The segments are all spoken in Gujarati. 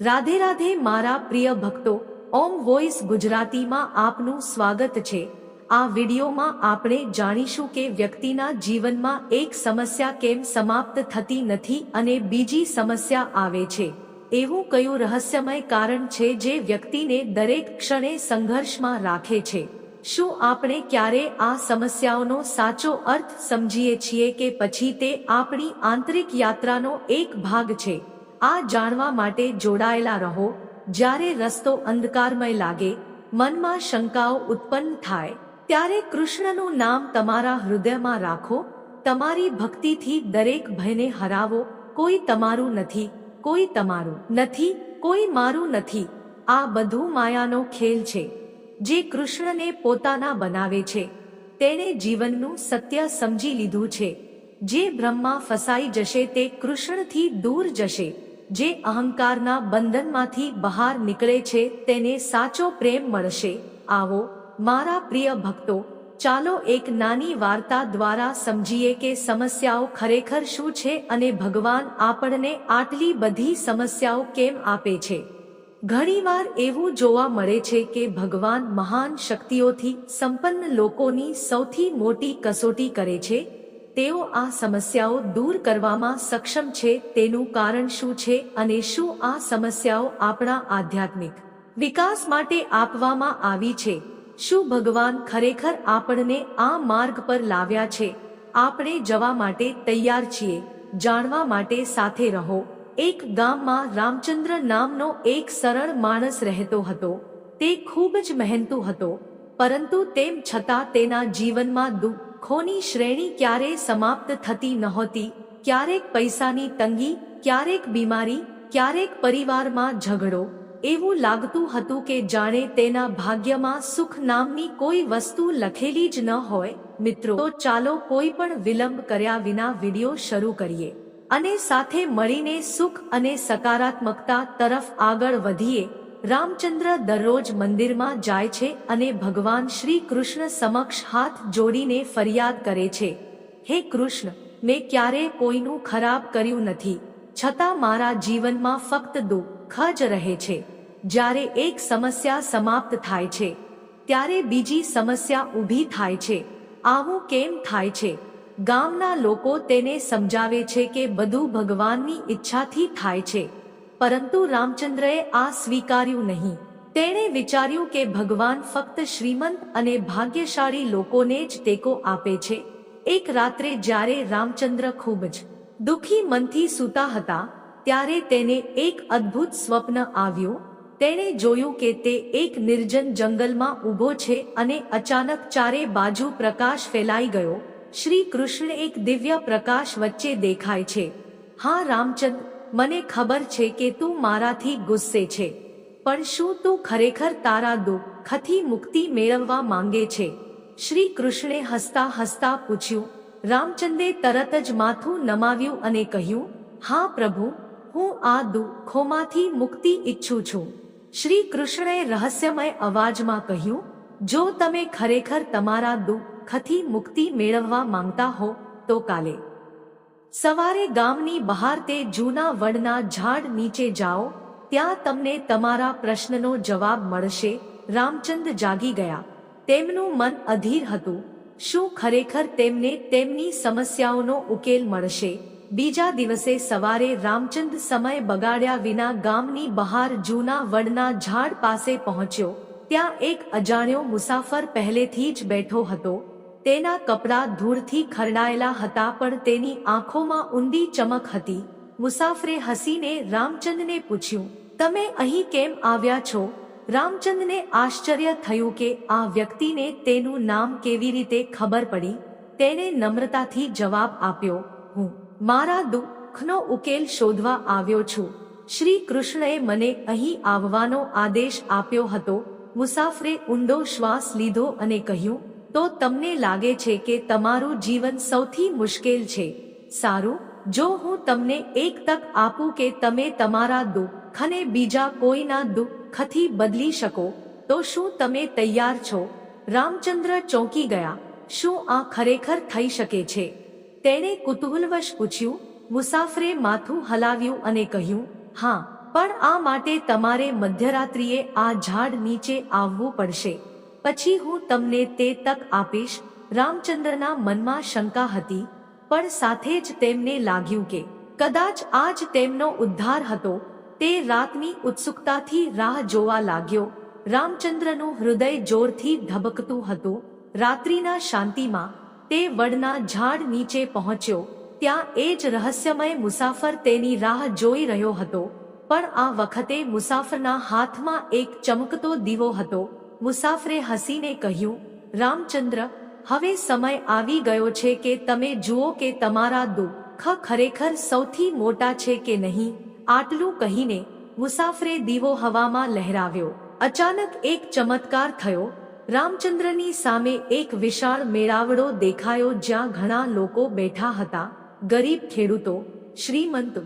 રાધે રાધે મારા પ્રિય ભક્તો, ઓમ વોઇસ ગુજરાતીમાં આપનું સ્વાગત છે. આ વિડિયોમાં આપણે જાણીશું કે વ્યક્તિના જીવનમાં એક સમસ્યા કેમ સમાપ્ત થતી નથી અને બીજી સમસ્યા આવે છે. એવું કયું રહસ્યમય કારણ છે જે વ્યક્તિને દરેક ક્ષણે સંઘર્ષમાં રાખે છે? શું આપણે ક્યારે આ સમસ્યાઓનો સાચો અર્થ સમજીએ છીએ કે પછી તે આપણી આંતરિક યાત્રાનો એક ભાગ છે? આ જાણવા માટે જોડાયેલા રહો, જ્યારે રસ્તો અંધકારમય લાગે, મનમાં શંકાઓ ઉત્પન્ન થાય, ત્યારે કૃષ્ણનું નામ તમારા હૃદયમાં રાખો, તમારી ભક્તિથી દરેક ભયને હરાવો, કોઈ તમારું નથી, કોઈ તમારું નથી, કોઈ મારું નથી. આ બધું માયાનો ખેલ છે, જે કૃષ્ણને પોતાના બનાવે છે. તેણે જીવનનું સત્ય સમજી લીધું છે. જે બ્રહ્મા ફસાઈ જશે તે કૃષ્ણથી દૂર જશે. જે અહંકારના બંધનમાંથી બહાર નીકળે છે તેને સાચો પ્રેમ મળશે. આવો, મારા પ્રિય ભક્તો, ચાલો એક નાની વાર્તા દ્વારા સમજીએ કે સમસ્યાઓ ખરેખર શું છે અને ભગવાન આપણને આટલી બધી સમસ્યાઓ કેમ આપે છે? ઘણીવાર એવું જોવા મળે છે કે ભગવાન મહાન શક્તિઓથી સંપન્ન લોકોની સૌથી મોટી કસોટી કરે છે તેઓ આ સમસ્યાઓ દૂર કરવામાં સક્ષમ છે, તેનું કારણ શું છે અને શું આ સમસ્યાઓ આપણા આધ્યાત્મિક વિકાસ માટે આપવામાં આવી છે? શું ભગવાન ખરેખર આપણને આ માર્ગ પર લાવ્યા છે? આપણે જવા માટે તૈયાર છીએ, જાણવા માટે સાથે રહો. એક ગામમાં રામચંદ્ર નામનો એક સરળ માણસ રહેતો હતો. તે ખૂબ જ મહેનતુ હતો, પરંતુ તેમ છતાં તેના જીવનમાં દુઃખોની શ્રેણી ક્યારેય સમાપ્ત થતી નહોતી. ક્યારેક પૈસાની તંગી, ક્યારેક બીમારી, ક્યારેક પરિવારમાં ઝઘડો. એવું લાગતું હતું કે જાણે તેના ભાગ્યમાં સુખ નામની કોઈ વસ્તુ લખેલી જ ન હોય. મિત્રો, તો ચાલો કોઈ પણ વિલંબ કર્યા વિના વીડિયો શરૂ કરીએ અને સાથે મળીને સુખ અને સકારાત્મકતા તરફ આગળ વધીએ. રામચંદ્ર દરરોજ મંદિરમાં જાય છે અને ભગવાન શ્રી કૃષ્ણ સમક્ષ હાથ જોડીને ફરિયાદ કરે છે. હે કૃષ્ણ, મેં ક્યારે કોઈનું ખરાબ કર્યું નથી. છતાં મારા જીવનમાં ફક્ત દુઃખ જ રહે છે. જ્યારે એક સમસ્યા સમાપ્ત થાય છે, ત્યારે બીજી સમસ્યા ઊભી થાય છે. આવું કેમ થાય છે? ગામના લોકો તેને સમજાવે છે કે બધું ભગવાનની ઈચ્છાથી થાય છે. પરંતુ રામચંદ્રએ આ સ્વીકાર્યું નહીં. તેણે વિચાર્યું કે ભગવાન ફક્ત શ્રીમંત અને ભાગ્યશાળી લોકોને જ ટેકો આપે છે. એક રાત્રે જ્યારે રામચંદ્ર ખૂબ જ દુઃખી મનથી સૂતા હતા, ત્યારે તેને એક અદ્ભુત સ્વપ્ન આવ્યું. તેણે જોયું કે તે એક નિર્જન જંગલમાં ઊભો છે અને અચાનક ચારે બાજુ પ્રકાશ ફેલાઈ ગયો. શ્રી કૃષ્ણ એક દિવ્ય પ્રકાશ વચ્ચે દેખાય છે. હા, રામચંદ્ર મને ખબર છે કે તું મારાથી ગુસ્સે છે. પણ શું તું ખરેખર તારા દુઃખથી મુક્તિ મેળવવા માંગે છે? શ્રી કૃષ્ણે હસતા હસતા પૂછ્યું. રામચંદે તરત જ માથું નમાવ્યું અને કહ્યું, હા પ્રભુ, હું આ દુઃખોમાંથી મુક્તિ ઈચ્છું છું. શ્રી કૃષ્ણએ રહસ્યમય અવાજમાં કહ્યું, જો તમે ખરેખર તમારા દુઃખથી મુક્તિ મેળવવા માંગતા હો, તો કાલે સવારે ગામની બહાર તે જૂના વડના ઝાડ નીચે જાઓ, ત્યાં તમને તમારા પ્રશ્નનો જવાબ મળશે. રામચંદ જાગી ગયા. તેમનું મન અધીર હતું. શું ખરેખર તેમને તેમની સમસ્યાઓનો ઉકેલ મળશે? બીજા દિવસે સવારે રામચંદ સમય બગાડ્યા વિના ગામની બહાર જૂના વડના ઝાડ પાસે પહોંચ્યો. ત્યાં એક અજાણ્યો મુસાફર પહેલેથી જ બેઠો હતો. તેના કપડાં ધૂળથી ખરડાયેલા હતા, પણ તેની આંખોમાં ઊંડી ચમક હતી. મુસાફરે હસીને રામચંદને પૂછ્યું, તમે અહીં કેમ આવ્યા છો? રામચંદને આશ્ચર્ય થયું કે આ વ્યક્તિને તેનું નામ કેવી રીતે ખબર પડી. તેને નમ્રતાથી જવાબ આપ્યો, હું મારા દુઃખનો ઉકેલ શોધવા આવ્યો છું. શ્રી કૃષ્ણએ મને અહીં આવવાનો આદેશ આપ્યો હતો. મુસાફરે ઊંડો શ્વાસ લીધો અને કહ્યું તો તમને લાગે છે કે તમારું જીવન સૌથી મુશ્કેલ છે. સારું, જો હું તમને એક તક આપું કે તમે તમારા દુઃખ અને બીજા કોઈના દુઃખથી બદલી શકો, તો શું તમે તૈયાર છો? રામચંદ્ર ચોંકી ગયા. શું આ ખરેખર થઈ શકે છે? તેણે કુતૂહલવશ પૂછ્યું. મુસાફરે માથું હલાવ્યું અને કહ્યું, હા, પણ આ માટે તમારે મધ્યરાત્રિએ આ ઝાડ નીચે આવવું પડશે. પછી હું તમને તે તક આપીશ. રામચંદ્રના મનમાં શંકા હતી, પણ સાથે જ તેમને લાગ્યું કે કદાચ આજ તેમનો ઉદ્ધાર હતો. તે રાતની ઉત્સુકતાથી રાહ જોવા લાગ્યો. રામચંદ્રનું હૃદય જોરથી ધબકતું હતું. રાત્રિના શાંતિમાં તે વડના ઝાડ નીચે પહોંચ્યો. ત્યાં એ જ રહસ્યમય મુસાફર તેની રાહ જોઈ રહ્યો હતો. પણ આ વખતે મુસાફરના હાથમાં એક ચમકતો દીવો હતો. મુસાફરે હસીને કહ્યું, રામચંદ્ર, હવે સમય આવી ગયો છે કે તમે જુઓ કે તમારા દુઃખ ખરેખર સૌથી મોટા છે કે નહીં. આટલું કહીને મુસાફરે દીવો હવામાં લહેરાવ્યો. અચાનક એક ચમત્કાર થયો. રામચંદ્રની સામે એક વિશાળ મેળાવડો દેખાયો જ્યાં ઘણા લોકો બેઠા હતા. ગરીબ ખેડૂતો, શ્રીમંત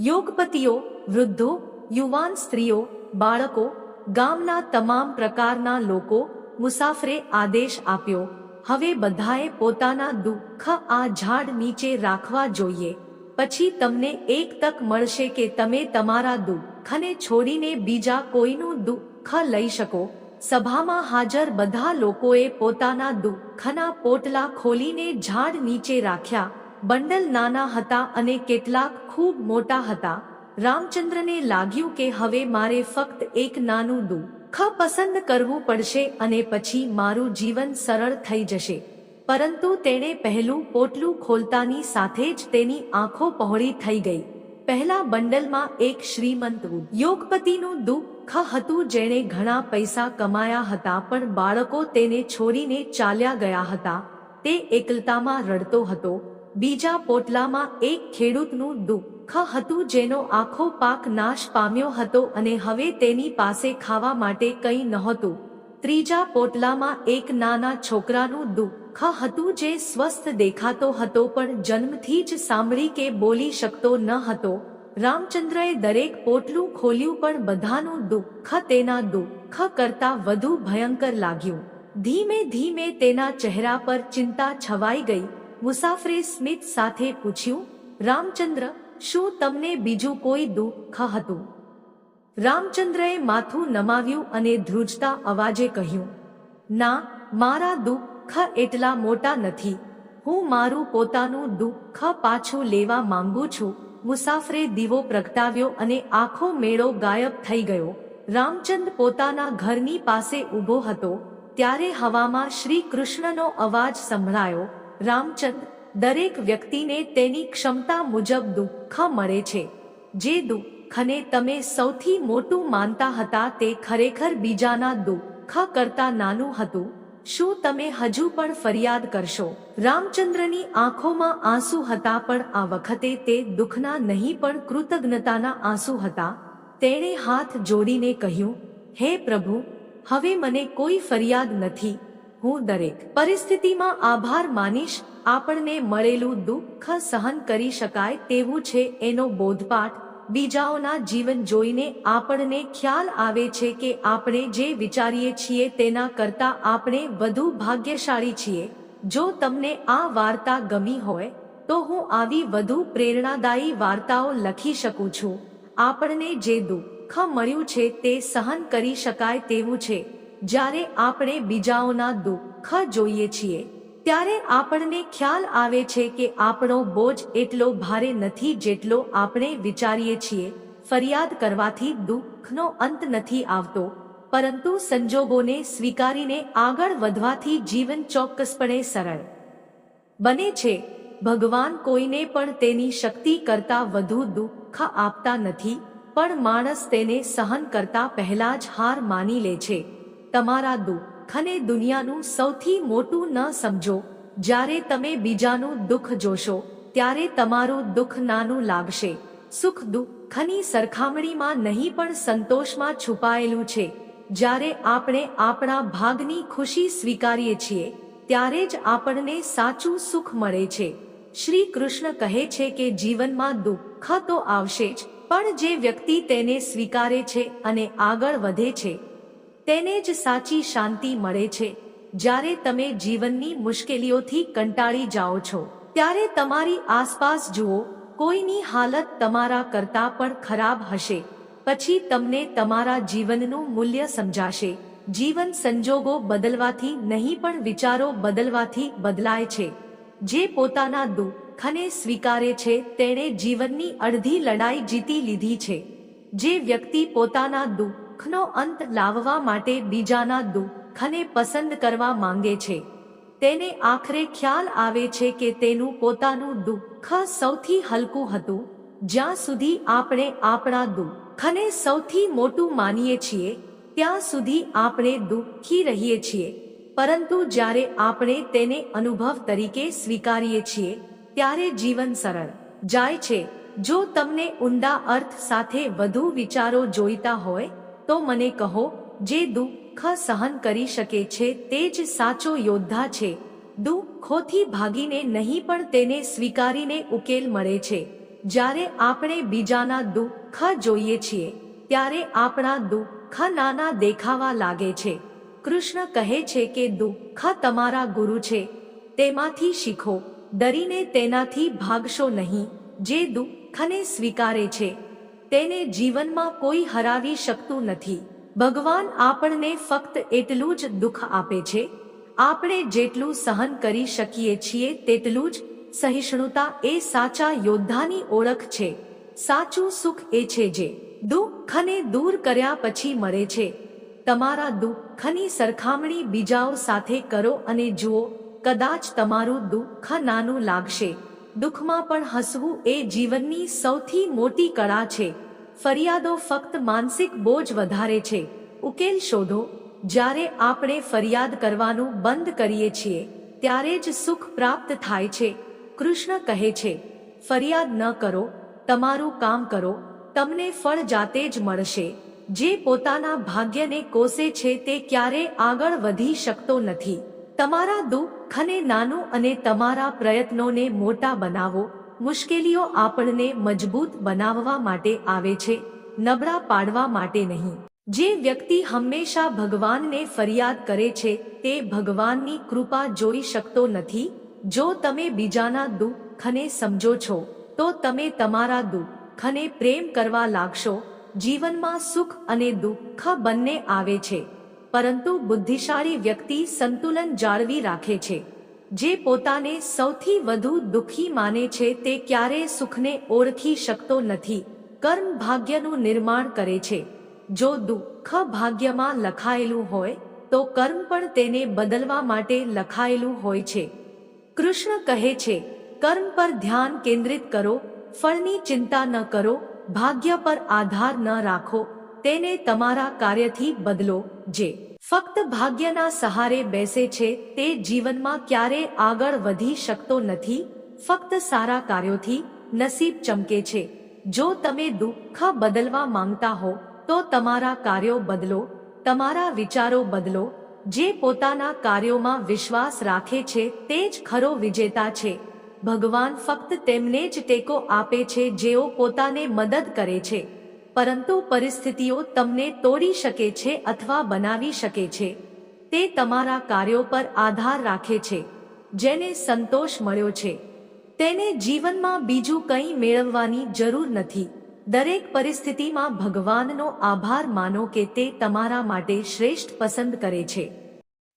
યોગપતિઓ, વૃદ્ધો, યુવાન સ્ત્રીઓ, બાળકો ગામના તમામ પ્રકારના લોકો મુસાફરે આદેશ આપ્યો, હવે બધાએ પોતાના દુઃખ આ ઝાડ નીચે રાખવા જોઈએ. પછી તમને એક તક મળશે કે તમે તમારા દુઃખને છોડીને બીજા કોઈનું દુઃખ લઈ શકો. સભામાં હાજર બધા લોકોએ પોતાના દુઃખના પોટલા ખોલીને ઝાડ નીચે રાખ્યા. બંડલ નાના હતા અને કેટલાક ખૂબ મોટા હતા. રામચંદ્રને લાગ્યું કે હવે મારે ફક્ત એક નાનું દુઃખ પસંદ કરવું પડશે અને પછી મારું જીવન સરળ થઈ જશે. પરંતુ તેણે પહેલું પોટલું ખોલતાની સાથે જ તેની આંખો પહોળી થઈ ગઈ. પહેલા બંડલમાં એક શ્રીમંત યોગપતિનું દુઃખ હતું જેણે ઘણા પૈસા કમાયા હતા પણ બાળકો તેને છોડીને ચાલ્યા ગયા હતા. તે એકલતામાં રડતો હતો. બીજા પોટલામાં એક ખેડૂતનું દુઃખ હતું જેનો આખો પાક નાશ પામ્યો હતો અને હવે તેની પાસે ખાવા માટે કંઈ નહોતું. ત્રીજા પોટલામાં એક નાના છોકરાનું દુઃખ હતું જે સ્વસ્થ દેખાતો હતો પણ જન્મથી જ સાંભળી કે બોલી શકતો ન હતો. રામચંદ્રએ દરેક પોટલું ખોલ્યું પણ બધાનું દુઃખ તેના દુઃખ કરતા વધુ ભયંકર લાગ્યું. ધીમે ધીમે તેના ચહેરા પર ચિંતા છવાઈ ગઈ. મુસાફરે સ્મિત સાથે પૂછ્યું, રામચંદ્ર, શું તમને બીજું કોઈ દુઃખ હતું? રામચંદ્રએ માથું નમાવ્યું અને ધ્રુજતા અવાજે કહ્યું, ના, મારા દુઃખ એટલા મોટા નથી. હું મારું પોતાનું દુઃખ પાછું લેવા માંગુ છું. મુસાફરે દીવો પ્રગટાવ્યો અને આખો મેળો ગાયબ થઈ ગયો. રામચંદ પોતાના ઘરની પાસે ઊભો હતો, ત્યારે હવામાં શ્રી કૃષ્ણનો અવાજ સંભળાયો રામચંદ દરેક વ્યક્તિને તેની ક્ષમતા મુજબ દુઃખ મળે છે. જે દુઃખને તમે સૌથી મોટું માનતા હતા તે ખરેખર બીજાના દુઃખ કરતા નાનું હતું. શું તમે હજુ પણ ફરિયાદ કરશો? રામચંદ્રની આંખોમાં આંસુ હતા પણ આ વખતે તે દુઃખના નહીં પણ કૃતજ્ઞતાના આંસુ હતા. તેણે હાથ જોડીને કહ્યું, હે પ્રભુ, હવે મને કોઈ ફરિયાદ નથી. હું દરેક પરિસ્થિતિમાં આભાર માનીશ, આપણને મળેલું દુઃખ સહન કરી શકાય તેવું છે એનો બોધપાઠ. બીજાઓના જીવન જોઈને આપણને ખ્યાલ આવે છે કે આપણે જે વિચારીએ છીએ તેના કરતા આપણે વધુ ભાગ્યશાળી છીએ. જો તમને આ વાર્તા ગમી હોય, તો હું આવી વધુ પ્રેરણાદાયી વાર્તાઓ લખી શકું છું. આપણને જે દુઃખ મળ્યું છે તે સહન કરી શકાય તેવું છે. જ્યારે આપણે બીજાઓના દુઃખ જોઈએ છીએ, ત્યારે આપણને ખ્યાલ આવે છે કે આપણો બોજ એટલો ભારે નથી જેટલો આપણે વિચારીએ છીએ. ફરિયાદ કરવાથી દુઃખનો અંત નથી આવતો, પરંતુ સંજોગોને સ્વીકારીને આગળ વધવાથી જીવન ચોક્કસપણે સરળ બને છે. ભગવાન કોઈને પણ તેની શક્તિ કરતા વધુ દુઃખ આપતા નથી, પણ માણસ તેને સહન કરતા પહેલા જ હાર માની લે છે. તમારા દુઃખને દુનિયાનું સૌથી મોટું ન સમજો. જ્યારે તમે બીજાનું દુઃખ જોશો, ત્યારે તમારું દુઃખ નાનું લાગશે. સુખ દુઃખની સરખામણીમાં નહીં પણ સંતોષમાં છુપાયેલું છે. જ્યારે આપણે આપણા ભાગની ખુશી સ્વીકારીએ છીએ, ત્યારે જ આપણને સાચું સુખ મળે છે. શ્રી કૃષ્ણ કહે છે કે જીવનમાં દુઃખ તો આવશે જ, પણ જે વ્યક્તિ તેને સ્વીકારે છે અને આગળ વધે છે તેને જ સાચી શાંતિ મળે છે. જ્યારે તમે જીવનની મુશ્કેલીઓથી કંટાળી જાઓ છો, ત્યારે તમારી આસપાસ જુઓ, કોઈની હાલત તમારા કરતા પણ ખરાબ હશે. પછી તમને તમારા જીવનનું મૂલ્ય સમજાશે. જીવન સંજોગો બદલવાથી નહીં પણ વિચારો બદલવાથી બદલાય છે. જે પોતાના દુઃખને સ્વીકારે છે, તેણે જીવનની અડધી લડાઈ જીતી લીધી છે. જે વ્યક્તિ પોતાના દુઃખનો અંત લાવવા માટે બીજાના દુઃખને પસંદ કરવા માંગે છે. તેને આખરે ખ્યાલ આવે છે કે તેનું પોતાનું દુઃખ સૌથી હલકું હતું. જ્યાં સુધી આપણે આપણા દુઃખને સૌથી મોટું માનીએ છીએ, ત્યાં સુધી આપણે દુઃખી રહીએ છીએ. પરંતુ જ્યારે આપણે તેને અનુભવ તરીકે સ્વીકારીએ છીએ, ત્યારે જીવન સરળ જાય છે. જો તમને ઊંડા અર્થ સાથે વધુ વિચારો જોઈતા હોય તો મને કહો, જે દુઃખ સહન કરી શકે છે તે જ સાચો યોદ્ધા છે. દુઃખોથી ભાગીને નહીં પણ તેને સ્વીકારીને ઉકેલ મળે છે. જ્યારે આપણે બીજાના દુઃખ જોઈએ છીએ, ત્યારે આપણા દુઃખ નાના દેખાવા લાગે છે. કૃષ્ણ કહે છે કે દુઃખ તમારા ગુરુ છે. તેમાંથી શીખો, ડરીને તેનાથી ભાગશો નહીં, જે દુઃખને સ્વીકારે છે. તેને જીવનમાં કોઈ હરાવી શકતું નથી. ભગવાન આપણને ફક્ત એટલું જ દુઃખ આપે છે. આપણે જેટલું સહન કરી શકીએ છીએ તેટલું જ સહિષ્ણુતા એ સાચા યોદ્ધાની ઓળખ છે. સાચું સુખ એ છે જે દુઃખને દૂર કર્યા પછી મળે છે. તમારા દુઃખની સરખામણી બીજાઓ સાથે કરો અને જુઓ, કદાચ તમારું દુઃખ નાનું લાગશે. દુઃખમાં પણ હસવું એ જીવનની સૌથી મોટી કળા છે. ફરિયાદો ફક્ત માનસિક બોજ વધારે છે. ઉકેલ શોધો. જ્યારે આપણે ફરિયાદ કરવાનું બંધ કરીએ છીએ, ત્યારે જ સુખ પ્રાપ્ત થાય છે. કૃષ્ણ કહે છે, ફરિયાદ ન કરો, તમારું કામ કરો, તમને ફળ જાતે જ મળશે. જે પોતાના ભાગ્યને કોસે છે તે ક્યારે આગળ વધી શકતો નથી. તમારા દુઃખ અને નાનું અને તમારા પ્રયત્નોને મોટા બનાવો. મુશ્કેલીઓ આપણને મજબૂત બનાવવા માટે આવે છે. નબળા પાડવા માટે નહીં. જે વ્યક્તિ હંમેશા ભગવાનને ફરિયાદ કરે છે, તે ભગવાનની કૃપા જોઈ શકતો નથી. જો તમે બીજાના દુઃખને સમજો છો, તો તમે તમારા દુઃખને પ્રેમ કરવા લાગશો. જીવનમાં સુખ અને દુઃખ બંને આવે છે. પરંતુ બુદ્ધિશાળી વ્યક્તિ સંતુલન જાળવી રાખે છે. જે પોતાને સૌથી વધુ દુઃખી માને છે તે ક્યારેય સુખને ઓળખી શકતો નથી. કર્મ ભાગ્યનું નિર્માણ કરે છે. જો દુઃખ ભાગ્યમાં લખાયેલું હોય, તો કર્મ પણ તેને બદલવા માટે લખાયેલું હોય છે. કૃષ્ણ કહે છે, કર્મ પર ધ્યાન કેન્દ્રિત કરો, ફળની ચિંતા ન કરો, ભાગ્ય પર આધાર ન રાખો. તેને તમારા કાર્યથી બદલો, જે ફક્ત ભાગ્યના સહારે બેસે છે, તે જીવનમાં ક્યારે આગળ વધી શકતો નથી, ફક્ત સારા કાર્યોથી નસીબ ચમકે છે. જો તમે દુઃખ બદલવા માંગતા હો, તો તમારા કાર્યો બદલો, તમારા વિચારો બદલો, જે પોતાના કાર્યોમાં વિશ્વાસ રાખે છે, તે જ ખરો વિજેતા છે. ભગવાન ફક્ત તેમને જ ટેકો આપે છે, જેઓ પોતાને મદદ કરે છે. પરંતુ પરિસ્થિતિઓ તમને તોડી શકે છે અથવા બનાવી શકે છે. તે તમારા કાર્યો પર આધાર રાખે છે, જેને સંતોષ મળ્યો છે. તેને જીવનમાં બીજું કંઈ મેળવવાની જરૂર નથી. દરેક પરિસ્થિતિમાં ભગવાનનો આભાર માનો કે તે તમારા માટે શ્રેષ્ઠ પસંદ કરે છે.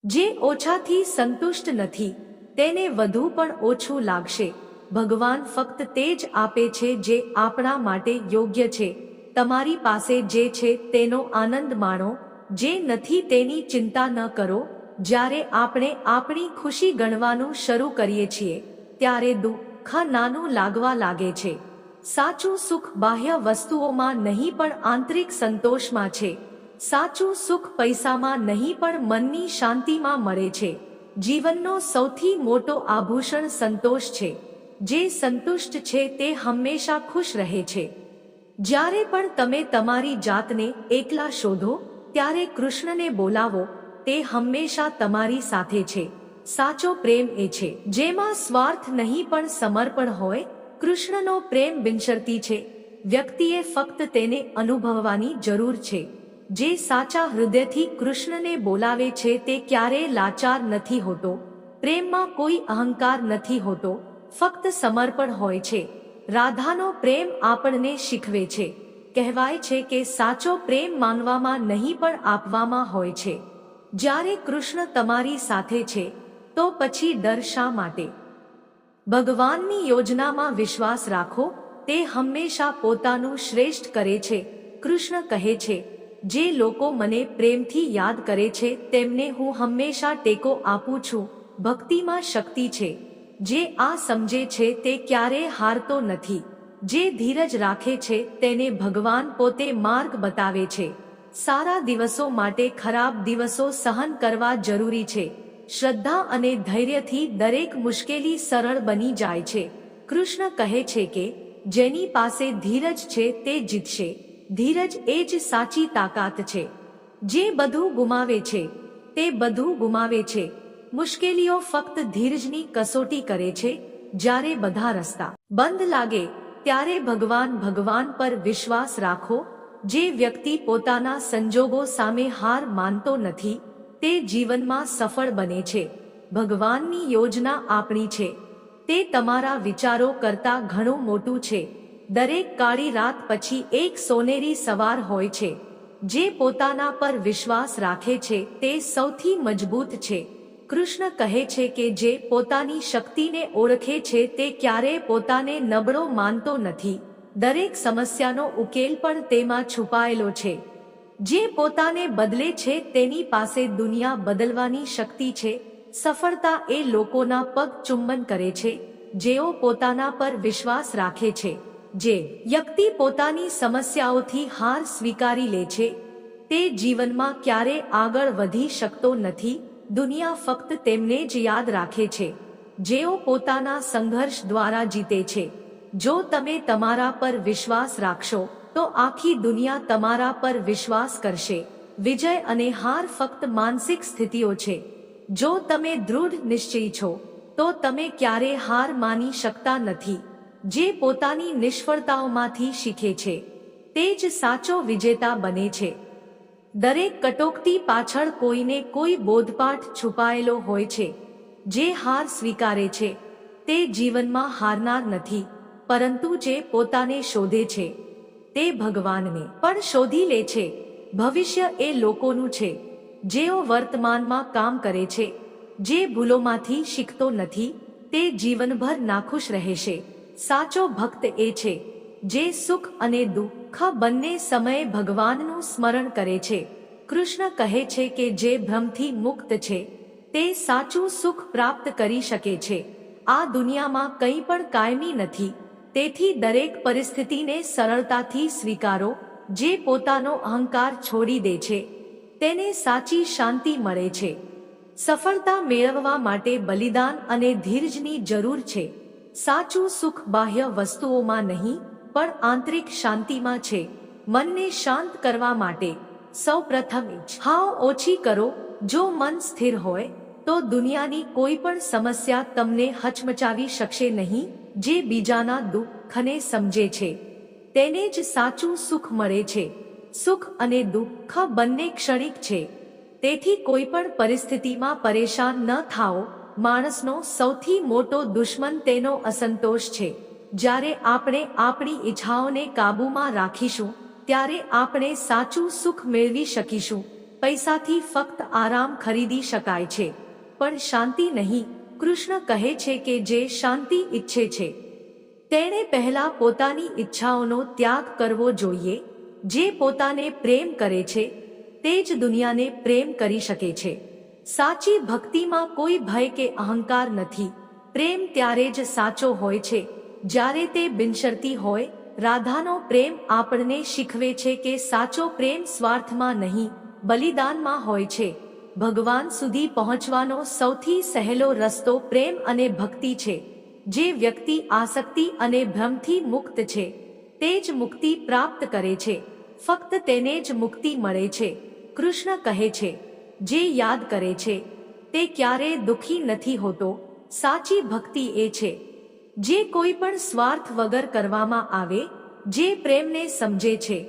જે ઓછાથી સંતુષ્ટ નથી, તેને વધુ પણ ઓછું લાગશે. ભગવાન ફક્ત તે જ આપે છે જે આપણા માટે યોગ્ય છે. તમારી પાસે જે છે તેનો આનંદ માણો, જે નથી તેની ચિંતા ન કરો. જ્યારે આપણે આપણી ખુશી ગણવાનું શરૂ કરીએ છીએ, ત્યારે દુઃખ નાનું લાગવા લાગે છે. સાચું સુખ બાહ્ય વસ્તુઓમાં નહીં પણ આંતરિક સંતોષમાં છે. સાચું સુખ પૈસામાં નહીં પણ મનની શાંતિમાં મળે છે. જીવનનો સૌથી મોટો આભૂષણ સંતોષ છે. જે સંતુષ્ટ છે તે હંમેશા ખુશ રહે છે. જ્યારે પણ તમે તમારી જાતને એકલા શોધો, ત્યારે કૃષ્ણને બોલાવો, તે હંમેશા તમારી સાથે છે. સાચો પ્રેમ એ છે. જેમાં સ્વાર્થ નહીં પણ સમર્પણ હોય, કૃષ્ણનો પ્રેમ બિનશરતી છે. વ્યક્તિએ ફક્ત તેને અનુભવવાની જરૂર છે. જે સાચા હૃદયથી કૃષ્ણને બોલાવે છે તે ક્યારેય લાચાર નથી હોતો. પ્રેમમાં કોઈ અહંકાર નથી હોતો. ફક્ત સમર્પણ હોય છે. રાધાનો પ્રેમ આપણને શીખવે છે. કહેવાય છે કે સાચો પ્રેમ માંગવામાં નહીં પણ આપવામાં હોય છે. જ્યારે કૃષ્ણ તમારી સાથે છે, તો પછી ડર શા માટે? ભગવાનની યોજનામાં વિશ્વાસ રાખો, તે હંમેશા પોતાનું શ્રેષ્ઠ કરે છે, કૃષ્ણ કહે છે. જે લોકો મને પ્રેમથી યાદ કરે છે, તેમને હું હંમેશા ટેકો આપું છું, ભક્તિમાં શક્તિ છે. જે આ સમજે છે તે ક્યારેય હારતો નથી. જે ધીરજ રાખે છે તેને ભગવાન પોતે માર્ગ બતાવે છે. સારા દિવસો માટે ખરાબ દિવસો સહન કરવા જરૂરી છે. શ્રદ્ધા અને ધૈર્યથી દરેક મુશ્કેલી સરળ બની જાય છે. કૃષ્ણ કહે છે કે, જેની પાસે ધીરજ છે તે જીતશે. ધીરજ એ જ સાચી તાકાત છે. જે બધું ગુમાવે છે, તે બધું ગુમાવે છે. મુશ્કેલીઓ ફક્ત ધીરજની કસોટી કરે છે, જ્યારે બધા રસ્તા બંધ લાગે, ત્યારે ભગવાન ભગવાન પર વિશ્વાસ રાખો, જે વ્યક્તિ પોતાના સંજોગો સામે હાર માનતો નથી, તે જીવનમાં સફળ બને છે. ભગવાનની યોજના આપણી છે. તે તમારા વિચારો કરતા ઘણું મોટું છે. દરેક કાળી રાત પછી એક સોનેરી સવાર હોય છે. જે પોતાના પર વિશ્વાસ રાખે છે, તે સૌથી મજબૂત છે. કૃષ્ણ કહે છે કે જે પોતાની શક્તિને ઓળખે છે તે ક્યારેય પોતાને નબળો માનતો નથી. દરેક સમસ્યાનો ઉકેલ પણ તેમાં છુપાયેલો છે. જે પોતાને બદલે છે તેની પાસે દુનિયા બદલવાની શક્તિ છે. સફળતા એ લોકોના પગ ચુંબન કરે છે. જેઓ પોતાના પર વિશ્વાસ રાખે છે. જે વ્યક્તિ પોતાની સમસ્યાઓથી હાર સ્વીકારી લે છે. તે જીવનમાં ક્યારે આગળ વધી શકતો નથી. દુનિયા ફક્ત તેમને જ યાદ રાખે છે. જેઓ પોતાના સંઘર્ષ દ્વારા જીતે છે. જો તમે તમારા પર વિશ્વાસ રાખશો, તો આખી દુનિયા તમારા પર વિશ્વાસ કરશે. વિજય અને હાર ફક્ત માનસિક સ્થિતિઓ છે. જો તમે દૃઢ નિશ્ચયી છો, તો તમે ક્યારે હાર માની શકતા નથી. જે પોતાની નિષ્ફળતાઓમાંથી શીખે છે, તે જ સાચો વિજેતા બને છે. દરેક કટોકટી પાછળ કોઈને કોઈ બોધપાઠ છુપાયેલો હોય છે, જે હાર સ્વીકારે છે. તે જીવનમાં હારનાર નથી, પરંતુ જે પોતાને શોધે છે, તે ભગવાનને. પણ શોધી લે છે, ભવિષ્ય એ લોકોનું છે, જેઓ વર્તમાનમાં કામ કરે છે, જે ભૂલોમાંથી શીખતો નથી, તે જીવનભર નાખુશ રહેશે. સાચો ભક્ત એ છે જે સુખ અને દુઃખ બંને સમયે ભગવાનનું સ્મરણ કરે છે. કૃષ્ણ કહે છે કે જે ભ્રમથી મુક્ત છે, તે સાચું સુખ પ્રાપ્ત કરી શકે છે. આ દુનિયામાં કંઈ પણ કાયમી નથી. તેથી દરેક પરિસ્થિતિને સરળતાથી સ્વીકારો, જે પોતાનો અહંકાર છોડી દે છે. તેને સાચી શાંતિ મળે છે. સફળતા મેળવવા માટે બલિદાન અને ધીરજની જરૂર છે. સાચું સુખ બાહ્ય વસ્તુઓમાં નહીં પણ આંતરિક શાંતિમાં છે. મનને શાંત કરવા માટે સૌ પ્રથમ ઈચ્છાઓ ઓછી કરો. જો મન સ્થિર હોય, તો દુનિયાની કોઈ પણ સમસ્યા તમને હચમચાવી શકશે નહીં, જે બીજાના દુઃખને સમજે છે. તેને જ સાચું સુખ મળે છે. સુખ અને દુઃખ બંને ક્ષણિક છે. તેથી કોઈ પણ પરિસ્થિતિમાં પરેશાન ન થાઓ. માણસનો સૌથી મોટો દુશ્મન તેનો અસંતોષ છે. જ્યારે આપણે આપણી ઈચ્છાઓને કાબૂમાં રાખીશું, ત્યારે આપણે સાચું સુખ મેળવી શકીશું. પૈસાથી ફક્ત આરામ ખરીદી શકાય છે. પણ શાંતિ નહીં, કૃષ્ણ કહે છે કે જે શાંતિ ઈચ્છે છે. તેણે પહેલા પોતાની ઈચ્છાઓનો ત્યાગ કરવો જોઈએ. જે પોતાને પ્રેમ કરે છે, તે જ દુનિયાને પ્રેમ કરી શકે છે. સાચી ભક્તિમાં કોઈ ભય કે અહંકાર નથી. પ્રેમ ત્યારે જ સાચો હોય છે. જ્યારે તે બિનશરતી હોય, રાધાનો પ્રેમ આપણને શીખવે છે કે સાચો પ્રેમ સ્વાર્થમાં નહીં, બલિદાનમાં હોય છે. ભગવાન સુધી પહોંચવાનો સૌથી સહેલો રસ્તો પ્રેમ અને ભક્તિ છે, જે વ્યક્તિ આસક્તિ અને ભ્રમથી મુક્ત છે. તે જ મુક્તિ પ્રાપ્ત કરે છે, ફક્ત તેને જ મુક્તિ મળે છે, કૃષ્ણ કહે છે, જે યાદ કરે છે. તે ક્યારેય દુઃખી નથી હોતો, સાચી ભક્તિ એ છે. જે કોઈ પણ સ્વાર્થ વગર કરવામાં આવે, જે પ્રેમને સમજે છે,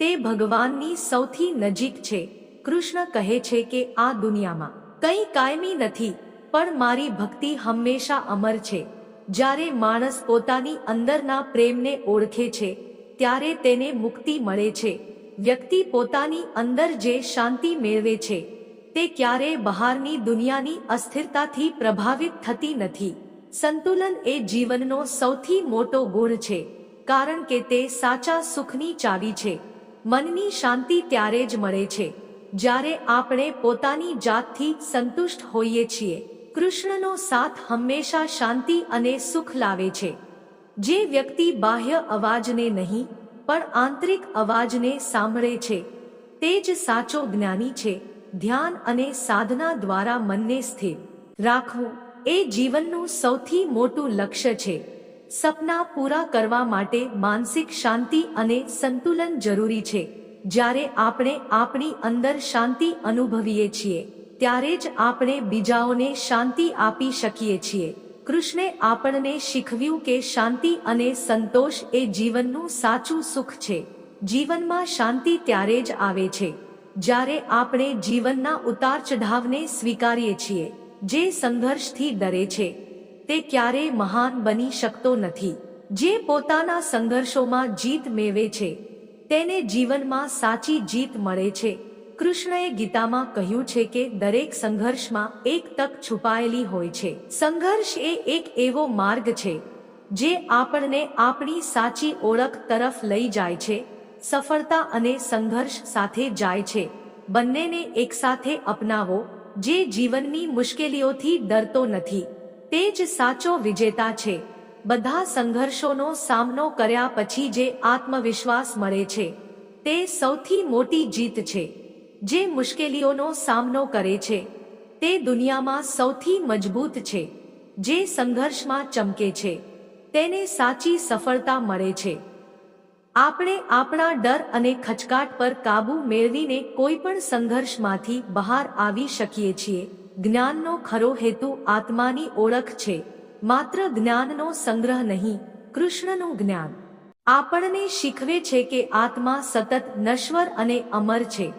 તે ભગવાનની સૌથી નજીક છે. કૃષ્ણ કહે છે કે, આ દુનિયામાં કંઈ કાયમી નથી, પણ મારી ભક્તિ હંમેશા અમર છે. જ્યારે માણસ પોતાની અંદરના પ્રેમને ઓળખે છે, ત્યારે તેને મુક્તિ મળે છે. વ્યક્તિ પોતાની અંદર જે શાંતિ મેળવે છે, તે ક્યારેય બહારની દુનિયાની અસ્થિરતાથી પ્રભાવિત થતી નથી. સંતુલન એ જીવનનો સૌથી મોટો ગુણ છે, કારણ કે તે સાચા સુખની ચાવી છે. મનની શાંતિ ત્યારે જ મળે છે, જ્યારે આપણે પોતાની જાતથી સંતુષ્ટ હોઈએ છીએ. કૃષ્ણનો સાથ હંમેશા શાંતિ અને સુખ લાવે છે. જે વ્યક્તિ બાહ્ય અવાજને નહીં, પણ આંતરિક અવાજને સાંભળે છે. તે જ સાચો જ્ઞાની છે. ધ્યાન અને સાધના દ્વારા મનને સ્થિર રાખવું એ જીવનનું સૌથી મોટું લક્ષ્ય છે. સપના પૂરા કરવા માટે માનસિક શાંતિ અને સંતુલન જરૂરી છે. જ્યારે આપણે આપણી અંદર શાંતિ અનુભવીએ છીએ, ત્યારે જ આપણે બીજાઓને શાંતિ આપી શકીએ છીએ. કૃષ્ણે આપણને શીખવ્યું કે શાંતિ અને સંતોષ એ જીવનનું સાચું સુખ છે. જીવનમાં શાંતિ ત્યારે જ આવે છે. જ્યારે આપણે જીવનના ઉતાર ચઢાવને સ્વીકારીએ છીએ જે સંઘર્ષથી ડરે છે, તે ક્યારેય મહાન બની શકતો નથી. જે પોતાના સંઘર્ષોમાં જીત મેળવે છે, તેને જીવનમાં સાચી જીત મળે છે. કૃષ્ણએ ગીતામાં કહ્યું છે કે દરેક સંઘર્ષમાં એક તક છુપાયેલી હોય છે. સંઘર્ષ એ એક એવો માર્ગ છે, જે આપણને આપણી સાચી ઓળખ તરફ લઈ જાય છે, સફળતા અને સંઘર્ષ સાથે જાય છે. બંનેને એકસાથે અપનાવો જે જીવનની મુશ્કેલીઓથી ડરતો નથી. તે જ સાચો વિજેતા છે. બધા સંઘર્ષોનો સામનો કર્યા પછી જે આત્મવિશ્વાસ મળે છે, તે સૌથી મોટી જીત છે. જે મુશ્કેલીઓનો સામનો કરે છે, તે દુનિયામાં સૌથી મજબૂત છે. જે સંઘર્ષમાં ચમકે છે, તેને સાચી સફળતા મળે છે. આપણે આપણા ડર અને ખચકાટ પર કાબુ મેળવીને કોઈ પણ સંઘર્ષમાંથી બહાર આવી શકીએ છીએ. જ્ઞાનનો ખરો હેતુ આત્માની ઓળખ છે. માત્ર જ્ઞાનનો સંગ્રહ નહીં, કૃષ્ણનું જ્ઞાન. આપણને શીખવે છે કે આત્મા સતત નશ્વર અને અમર છે.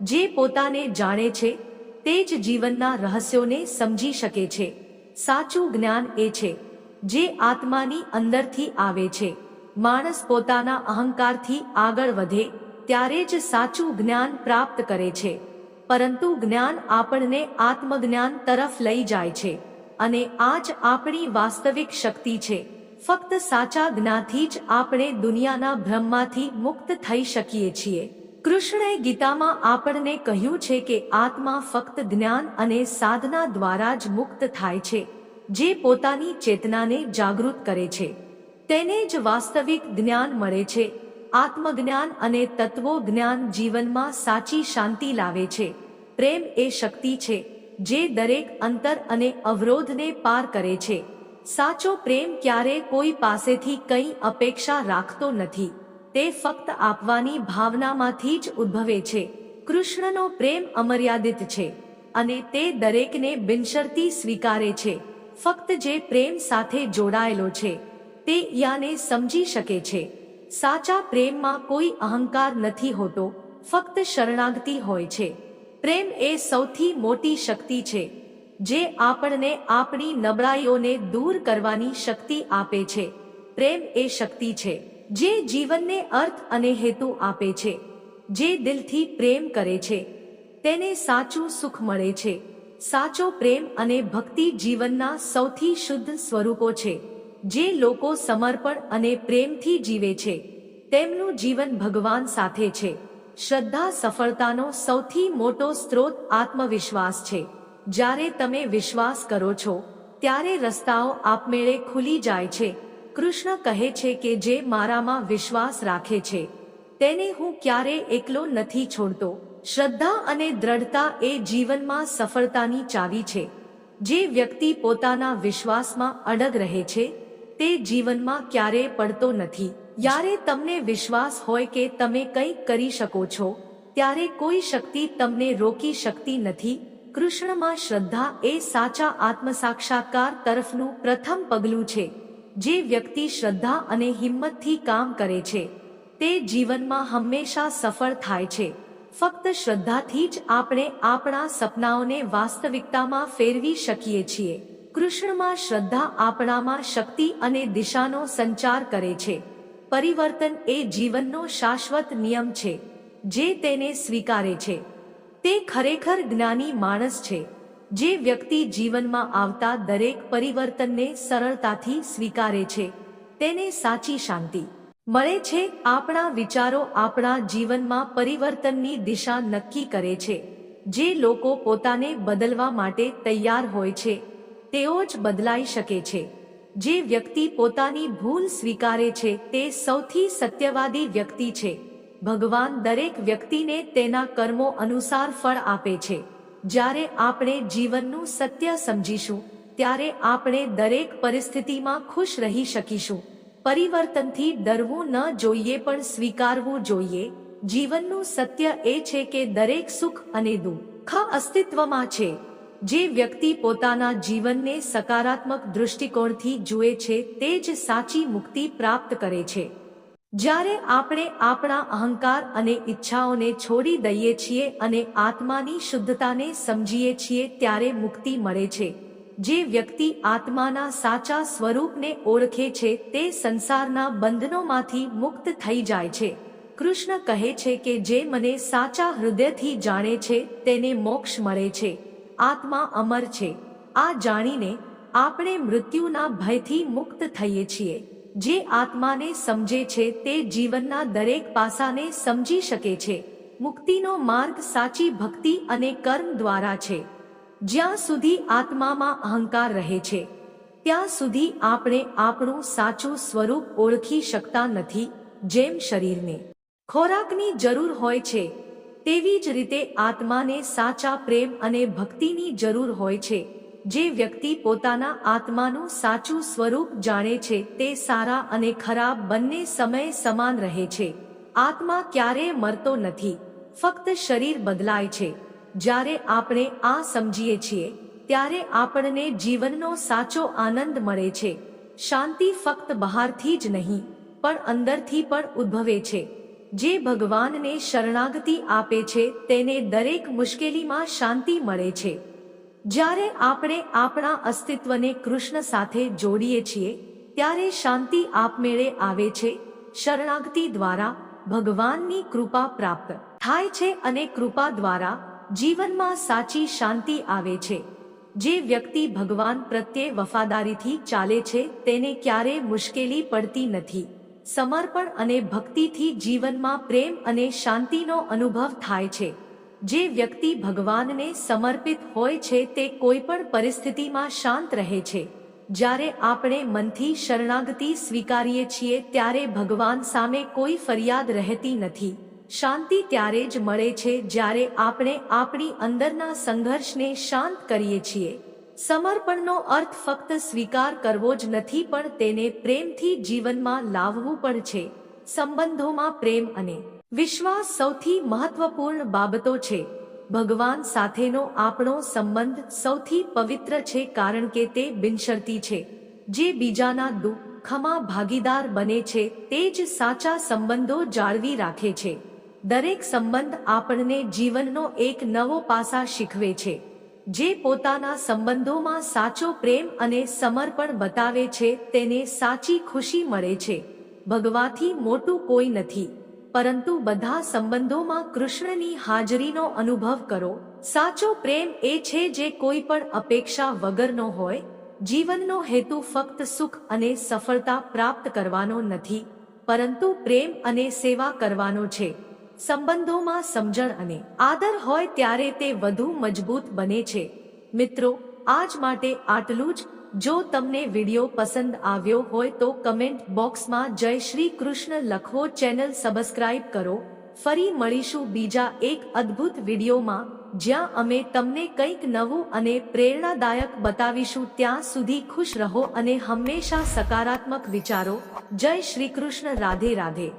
જે પોતાને જાણે છે, તે જ જીવનના રહસ્યોને સમજી શકે છે. સાચું જ્ઞાન એ છે, જે આત્માની અંદરથી આવે છે. માણસ પોતાના અહંકારથી આગળ વધે, ત્યારે જ સાચું જ્ઞાન પ્રાપ્ત કરે છે. પરંતુ જ્ઞાન આપણને આત્મજ્ઞાન તરફ લઈ જાય છે અને આ જ આપણી વાસ્તવિક શક્તિ છે. ફક્ત સાચા જ્ઞાનથી જ આપણે દુનિયાના ભ્રમમાંથી મુક્ત થઈ શકીએ છીએ. કૃષ્ણએ ગીતામાં આપણને કહ્યું છે કે આત્મા ફક્ત જ્ઞાન અને સાધના દ્વારા જ મુક્ત થાય છે, જે પોતાની ચેતનાને જાગૃત કરે છે. તેને જ વાસ્તવિક જ્ઞાન મળે છે. આત્મજ્ઞાન અને તત્વો જ્ઞાન જીવનમાં સાચી શાંતિ લાવે છે. પ્રેમ એ શક્તિ છે, જે દરેક અંતર અને અવરોધને પાર કરે છે. સાચો પ્રેમ ક્યારે કોઈ પાસેથી કંઈ અપેક્ષા રાખતો નથી. તે ફક્ત આપવાની ભાવનામાંથી જ ઉદ્ભવે છે. કૃષ્ણનો પ્રેમ અમર્યાદિત છે અને તે દરેકને બિનશરતી સ્વીકારે છે. ફક્ત જે પ્રેમ સાથે જોડાયેલો છે. તે યાને સમજી શકે છે. સાચા પ્રેમમાં કોઈ અહંકાર નથી હોતો, ફક્ત શરણાગતિ હોય છે. પ્રેમ એ સૌથી મોટી શક્તિ છે, જે આપણને આપણી નબળાઈઓને દૂર કરવાની શક્તિ આપે છે. પ્રેમ એ શક્તિ છે, જે જીવનને અર્થ અને હેતુ આપે છે, જે દિલથી પ્રેમ કરે છે. તેને સાચું સુખ મળે છે. સાચો પ્રેમ અને ભક્તિ જીવનના સૌથી શુદ્ધ સ્વરૂપો છે. જે લોકો સમર્પણ અને પ્રેમથી જીવે છે, તેમનું જીવન ભગવાન સાથે છે. શ્રદ્ધા સફળતાનો સૌથી મોટો સ્ત્રોત આત્મવિશ્વાસ છે. જ્યારે તમે વિશ્વાસ કરો છો, ત્યારે રસ્તાઓ આપમેળે ખુલી જાય છે. કૃષ્ણ કહે છે કે જે મારામાં વિશ્વાસ રાખે છે, તેને હું ક્યારે એકલો નથી છોડતો. શ્રદ્ધા અને દ્રઢતા એ જીવનમાં સફળતાની ચાવી છે. જે વ્યક્તિ પોતાના વિશ્વાસમાં અડગ રહે છે તે જીવનમાં ક્યારેય પડતો નથી. જ્યારે તમને વિશ્વાસ હોય કે તમે કંઈક કરી શકો છો, ત્યારે કોઈ શક્તિ તમને રોકી શકતી નથી. કૃષ્ણમાં શ્રદ્ધા એ સાચા આત્મસાક્ષાત્કાર તરફનું પ્રથમ પગલું છે. જે વ્યક્તિ શ્રદ્ધા અને હિંમતથી કામ કરે છે, તે જીવનમાં હંમેશા સફળ થાય છે. ફક્ત શ્રદ્ધાથી જ આપણે આપણા સપનાઓને વાસ્તવિકતામાં ફેરવી શકીએ છીએ. કૃષ્ણમાં શ્રદ્ધા આપણામાં શક્તિ અને દિશાનો સંચાર કરે છે. પરિવર્તન એ જીવનનો શાશ્વત નિયમ છે, જે તેને સ્વીકારે છે. તે ખરેખર જ્ઞાની માણસ છે, જે વ્યક્તિ જીવનમાં આવતા દરેક પરિવર્તનને સરળતાથી સ્વીકારે છે, તેને સાચી શાંતિ મળે છે. આપણા વિચારો આપણા જીવનમાં પરિવર્તનની દિશા નક્કી કરે છે, જે લોકો પોતાને બદલવા માટે તૈયાર હોય છે. તેઓ જ બદલાઈ શકે છે. જે વ્યક્તિ પોતાની ભૂલ સ્વીકારે છે, તે સૌથી સત્યવાદી વ્યક્તિ છે. ભગવાન દરેક વ્યક્તિને તેના કર્મો અનુસાર ફળ આપે છે. જ્યારે આપણે જીવનનું સત્ય સમજીશું, ત્યારે આપણે દરેક પરિસ્થિતિમાં ખુશ રહી શકીશું. પરિવર્તનથી ડરવું ન જોઈએ, પણ સ્વીકારવું જોઈએ. જીવનનું સત્ય એ છે કે દરેક સુખ અને દુઃખ અસ્તિત્વમાં છે. જે વ્યક્તિ પોતાના જીવનને સકારાત્મક દૃષ્ટિકોણથી જુએ છે, તે જ સાચી મુક્તિ પ્રાપ્ત કરે છે. જ્યારે આપણે આપણા અહંકાર અને ઈચ્છાઓને છોડી દઈએ છીએ અને આત્માની શુદ્ધતાને સમજીએ છીએ, ત્યારે મુક્તિ મળે છે. જે વ્યક્તિ આત્માના સાચા સ્વરૂપને ઓળખે છે, તે સંસારના બંધનોમાંથી મુક્ત થઈ જાય છે. કૃષ્ણ કહે છે કે, જે મને સાચા હૃદયથી જાણે છે, તેને મોક્ષ મળે છે. આત્મા અમર છે. આ જાણીને આપણે મૃત્યુના ભયથી મુક્ત થઈએ છીએ. જે આત્માને સમજે છે તે જીવનના દરેક પાસાને સમજી શકે છે. મુક્તિનો માર્ગ સાચી ભક્તિ અને કર્મ દ્વારા છે. જ્યાં સુધી આત્મામાં અહંકાર રહે છે, ત્યાં સુધી આપણે આપણું સાચું સ્વરૂપ ઓળખી શકતા નથી, જેમ શરીરને. ખોરાકની જરૂર હોય છે તેવી જ રીતે આત્માને સાચા પ્રેમ અને ભક્તિની જરૂર હોય છે. જે વ્યક્તિ પોતાના આત્માનું સાચું સ્વરૂપ જાણે છે તે સારા અને ખરાબ બંને સમય સમાન રહે છે. આત્મા ક્યારેય મરતો નથી, ફક્ત શરીર બદલાય છે. જ્યારે આપણે આ સમજીએ છીએ, ત્યારે આપણને જીવનનો સાચો આનંદ મળે છે. શાંતિ ફક્ત બહારથી જ નહીં, પણ અંદરથી પણ ઉદ્ભવે છે. જે ભગવાનને શરણાગતિ આપે છે, તેને દરેક મુશ્કેલીમાં શાંતિ મળે છે. જ્યારે આપણે આપણા અસ્તિત્વને કૃષ્ણ સાથે જોડીએ છીએ, ત્યારે શાંતિ આપમેળે આવે છે, શરણાગતિ દ્વારા ભગવાનની કૃપા પ્રાપ્ત થાય છે અને કૃપા દ્વારા જીવનમાં સાચી શાંતિ આવે છે. જે વ્યક્તિ ભગવાન પ્રત્યે વફાદારીથી ચાલે છે, તેને ક્યારેય મુશ્કેલી પડતી નથી. સમર્પણ અને ભક્તિથી જીવનમાં પ્રેમ અને શાંતિનો અનુભવ થાય છે. જે વ્યક્તિ ભગવાનને સમર્પિત હોય છે તે કોઈપણ પરિસ્થિતિમાં શાંત રહે છે. જ્યારે આપણે મનથી શરણાગતિ સ્વીકારીએ છીએ ત્યારે ભગવાન સામે કોઈ ફરિયાદ રહેતી નથી. શાંતિ ત્યારે જ મળે છે જ્યારે આપણે આપણી અંદરના સંઘર્ષને શાંત કરીએ છીએ. સમર્પણનો અર્થ ફક્ત સ્વીકાર કરવો જ નથી, પણ તેને પ્રેમથી જીવનમાં લાવવું પણ છે. સંબંધોમાં પ્રેમ અને વિશ્વાસ સૌથી મહત્વપૂર્ણ બાબતો છે. ભગવાન સાથેનો આપણો સંબંધ સૌથી પવિત્ર છે, કારણ કે તે બિનશરતી છે. જે બીજાના દુઃખમાં ભાગીદાર બને છે, તે જ સાચા સંબંધો જાળવી રાખે છે. દરેક સંબંધ આપણને જીવનનો એક નવો પાસા શીખવે છે. જે પોતાના સંબંધોમાં સાચો પ્રેમ અને સમર્પણ બતાવે છે, તેને સાચી ખુશી મળે છે. ભગવાથી મોટું કોઈ નથી. પરંતુ બધા સંબંધોમાં કૃષ્ણની હાજરીનો અનુભવ કરો. સાચો પ્રેમ એ છે જે કોઈ પણ અપેક્ષા વગરનો હોય. જીવનનો હેતુ ફક્ત સુખ અને સફળતા પ્રાપ્ત કરવાનો નથી. પરંતુ પ્રેમ અને સેવા કરવાનો છે. સંબંધોમાં સમજણ અને આદર હોય ત્યારે તે વધુ મજબૂત બને છે. મિત્રો, આજ માટે આટલું જ. જો તમને વિડિયો પસંદ આવ્યો હોય તો કમેન્ટ બોક્સમાં જય શ્રી કૃષ્ણ લખો, ચેનલ સબસ્ક્રાઇબ કરો. ફરી મળીશું બીજા એક અદ્ભુત વિડીયોમાં. જ્યાં અમે તમને કંઈક નવું અને પ્રેરણાદાયક બતાવીશું. ત્યાં સુધી ખુશ રહો અને હંમેશા સકારાત્મક વિચારો. જય શ્રી કૃષ્ણ, રાધે રાધે.